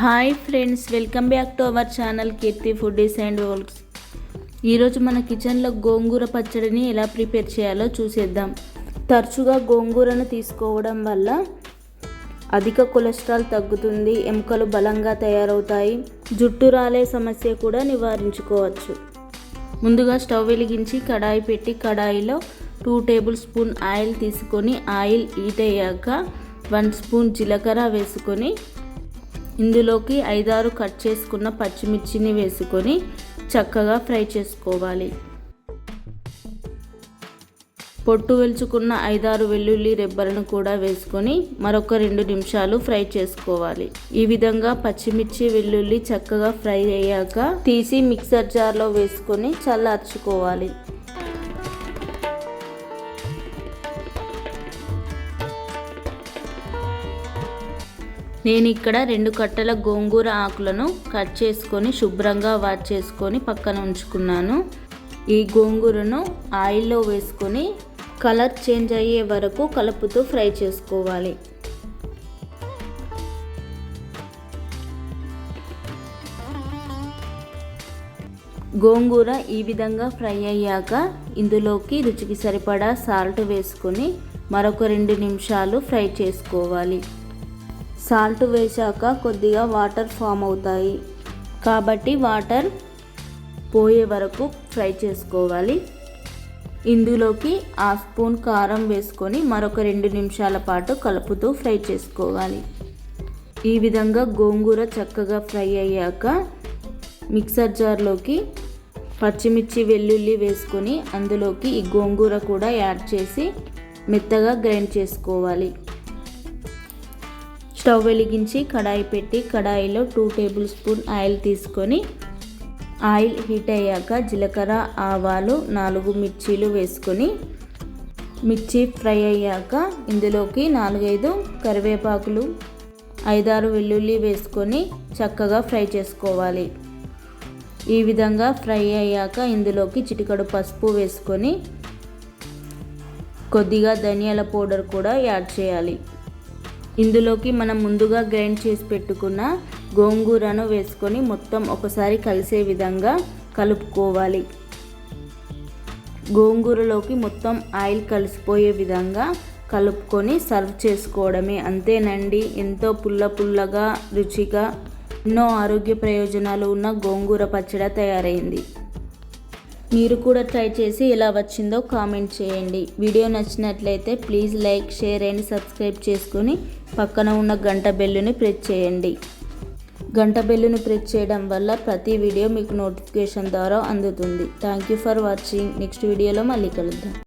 Hi friends welcome back to our channel Keerthi foodies and vlogs ఈరోజు మన కిచెన్లో గోంగూర పచ్చడిని ఎలా ప్రిపేర్ చేయాలో చూసేద్దాం. తరచుగా గోంగూరను తీసుకోవడం వల్ల అధిక కొలెస్ట్రాల్ తగ్గుతుంది ఎముకలు బలంగా తయారవుతాయి జుట్టు రాలే సమస్య కూడా నివారించుకోవచ్చు. ముందుగా స్టవ్ వెలిగించి కడాయి పెట్టి కడాయిలో టూ టేబుల్ స్పూన్ ఆయిల్ తీసుకొని ఆయిల్ హీట్ అయ్యాక వన్ స్పూన్ జీలకర్ర వేసుకొని ఇందులోకి ఐదారు కట్ చేసుకున్న పచ్చిమిర్చిని వేసుకొని చక్కగా ఫ్రై చేసుకోవాలి. పొట్టు వెలుచుకున్న ఐదారు వెల్లుల్లి రెబ్బలను కూడా వేసుకొని మరొక రెండు నిమిషాలు ఫ్రై చేసుకోవాలి. ఈ విధంగా పచ్చిమిర్చి వెల్లుల్లి చక్కగా ఫ్రై అయ్యాక తీసి మిక్సర్ జార్లో వేసుకొని చల్లార్చుకోవాలి. నేను ఇక్కడ రెండు కట్టల గోంగూర ఆకులను కట్ చేసుకొని శుభ్రంగా వాచ్ చేసుకొని పక్కన ఉంచుకున్నాను. ఈ గోంగూరను ఆయిల్లో వేసుకొని కలర్ చేంజ్ అయ్యే వరకు కలుపుతూ ఫ్రై చేసుకోవాలి. గోంగూర ఈ విధంగా ఫ్రై అయ్యాక ఇందులోకి రుచికి సరిపడా సాల్ట్ వేసుకొని మరొక రెండు నిమిషాలు ఫ్రై చేసుకోవాలి. సాల్ట్ వేశాక కొద్దిగా వాటర్ ఫామ్ అవుతాయి. కాబట్టి వాటర్ పోయే వరకు ఫ్రై చేసుకోవాలి. ఇందులోకి హాఫ్ స్పూన్ కారం వేసుకొని మరొక రెండు నిమిషాల పాటు కలుపుతూ ఫ్రై చేసుకోవాలి. ఈ విధంగా గోంగూర చక్కగా ఫ్రై అయ్యాక మిక్సర్ జార్లోకి పచ్చిమిర్చి వెల్లుల్లి వేసుకొని అందులోకి ఈ గోంగూర కూడా యాడ్ చేసి మెత్తగా గ్రైండ్ చేసుకోవాలి. స్టవ్ వెలిగించి కడాయి పెట్టి కడాయిలో టూ టేబుల్ స్పూన్ ఆయిల్ తీసుకొని ఆయిల్ హీట్ అయ్యాక జీలకర్ర ఆవాలు నాలుగు మిర్చీలు వేసుకొని మిర్చి ఫ్రై అయ్యాక ఇందులోకి నాలుగైదు కరివేపాకులు ఐదారు వెల్లుల్లి వేసుకొని చక్కగా ఫ్రై చేసుకోవాలి. ఈ విధంగా ఫ్రై అయ్యాక ఇందులోకి చిటికడు పసుపు వేసుకొని కొద్దిగా ధనియాల పౌడర్ కూడా యాడ్ చేయాలి. ఇందులోకి మనం ముందుగా గ్రైండ్ చేసి పెట్టుకున్న గోంగూరను వేసుకొని మొత్తం ఒకసారి కలిసే విధంగా కలుపుకోవాలి. గోంగూరలోకి మొత్తం ఆయిల్ కలిసిపోయే విధంగా కలుపుకొని సర్వ్ చేసుకోవడమే. అంతేనండి ఎంతో పుల్ల పుల్లగా రుచిగా ఎన్నో ఆరోగ్య ప్రయోజనాలు ఉన్న గోంగూర పచ్చడి తయారైంది. మీరు కూడా ట్రై చేసి ఎలా వచ్చిందో కామెంట్ చేయండి. వీడియో నచ్చినట్లయితే please like share and subscribe చేసుకుని పక్కన ఉన్న గంట బెల్లుని ప్రెస్ చేయండి. గంట బెల్లుని ప్రెస్ చేయడం వల్ల ప్రతి వీడియో మీకు నోటిఫికేషన్ ద్వారా అందుతుంది. Thank you for watching next వీడియోలో మళ్ళీ కలుద్దాం.